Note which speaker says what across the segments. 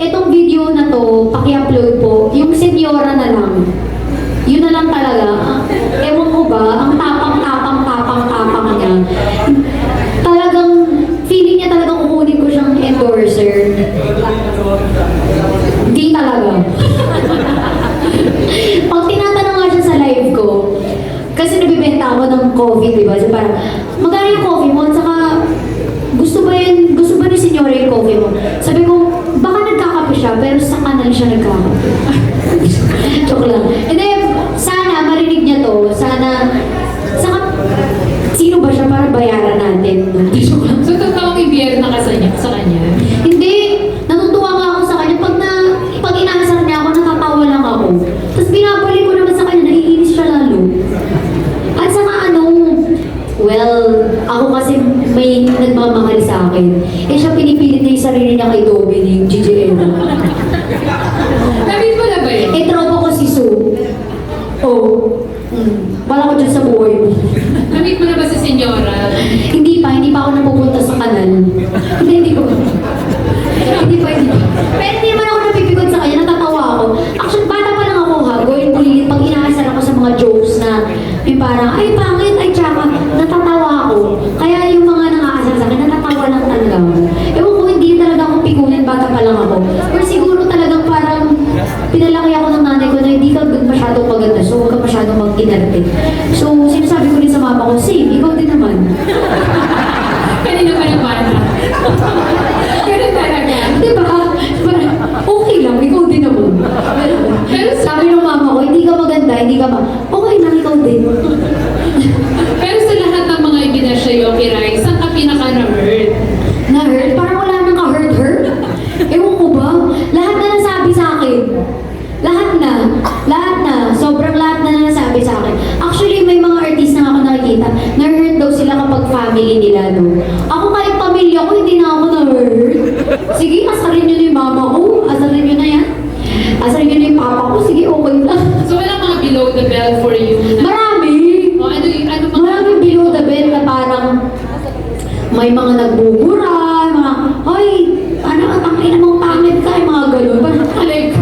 Speaker 1: Itong video na to, paki-upload po, yung senyora na lang. Yun na lang talaga. Ewan ko ba, ang tapang-tapang-tapang-tapang niya. Talagang, feeling niya talagang kukunin ko siyang endorser. Di talaga. Pag tinatanong nga siya sa live ko, kasi nabibenta ako ng coffee, di ba? So parang, magkano yung coffee mo? At saka, gusto ba yun, gusto ba ni senyora yung coffee mo? Sabi ko, baka nagkakape siya, pero sa kanan siya nagkakape. Joke lang. Hindi, sana marinig niya to. Sana, saka, sino ba siya para bayaran natin? Joke lang.
Speaker 2: So, totoong ibiyerna ka sa, niya, sa kanya.
Speaker 1: Hindi, natutuwa nga ako sa kanya. Pag, na, pag inaasar niya ako, natatawa lang ako. Tapos binabalik ko naman sa kanya, naiinis siya lalo. At saka ano, well, ako kasi may nagmamahal sa akin. Eh siya pinipilit niya yung sarili niya kay Dominic, Gigi Eno.
Speaker 2: David mo na ba yun?
Speaker 1: Eh, tropo ko si Sue. Oh. Mm. Wala ko dyan sa buhay mo.
Speaker 2: Namit mo na ba si Senyora?
Speaker 1: hindi pa, hindi pa ako napupunta sa kanal. Hindi, hindi ko. hindi pa, hindi pa. Pero hindi naman ako napipikot sa kanya, natatawa ako. Actually, bata pa lang ako ha, going bulilit pag inaasar ako sa mga jokes na yung parang, ay pangit, ay tsaka, natatawa ako. Kaya yung mga nangaasar sa akin, natatawa lang talaga ako. Ewan ko, hindi talaga ako pikunin, bata pa lang ako. Or siguro talagang parang, pinalaki ako ng nanay ko na hindi ka masyadong maganda, so huwag ka masyadong mag-inarte. So, sinasabi ko din sa mama ko, same, ikaw din naman.
Speaker 2: Kanina pa ng bata. Ganun talaga.
Speaker 1: Di ba? Parang, okay lang, ikaw din naman.
Speaker 2: Pero sa,
Speaker 1: Sabi ng mama ko, hindi ka maganda, hindi ka ma... Okay lang, ikaw din.
Speaker 2: pero sa lahat ng mga ibinasya yung kiray, saan ka pinaka-na-hurt?
Speaker 1: Na-hurt? Parang wala nang ka-hurt-hurt. Ewan ko ba? Lahat na nasabi sa akin. Lahat na. Lahat na. Sobrang lahat na nasabi sa akin. Actually, may mga artist na ako nakikita. Na-hurt daw sila kapag family nila, no? Ako kahit pamilya ko, hindi na ako na-hurt. Sige, asarin nyo na yung mama ko. Asarin nyo na yan. Asarin nyo na yung papa ko. Sige, okay lang.
Speaker 2: So, walang mga below the belt for you na...
Speaker 1: Marami!
Speaker 2: O, ano, yung- ano mga...
Speaker 1: Maraming below the belt na parang may mga nagbubura, mga, Hoy, ano, ang ina mong pangit ka, yung mga ganun. Parang, like,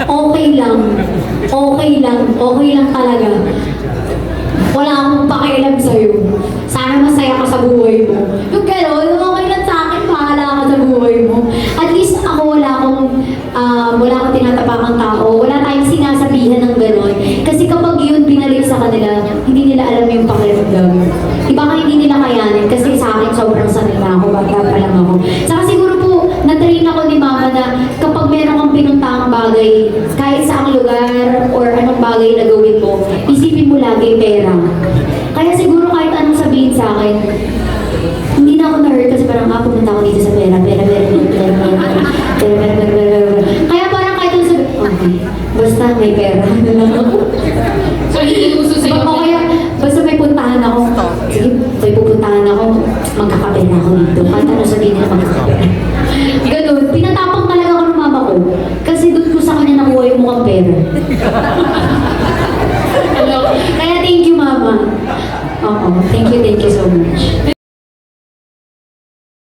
Speaker 1: okay lang. Okay lang. Okay lang talaga. Wala akong pakialam sa'yo. Sana masaya ka sa buhay mo. Yung gano'n, okay lang sa akin, bahala ka sa buhay mo. At least ako wala akong, um, wala akong tinatapakang tao. Wala tayong sinasabihan ng gano'n. Kasi kapag yun binalik sa kanila, hindi nila alam yung pakiramdam. Iba ka hindi nila kayanin kasi sa akin sobrang sanay na ako, bata pa lang ako. Saka siguro po, na-train ako ni mama na kapag meron kang pinuntahang bagay, kahit sa lugar or anong bagay na gawin mo, isipin mo lagi pera. Kaya siguro kahit anong sabihin sa akin, hindi na ako na-hurt kasi parang ah, pumunta ako dito sa pera, Oo, thank you, thank you so much.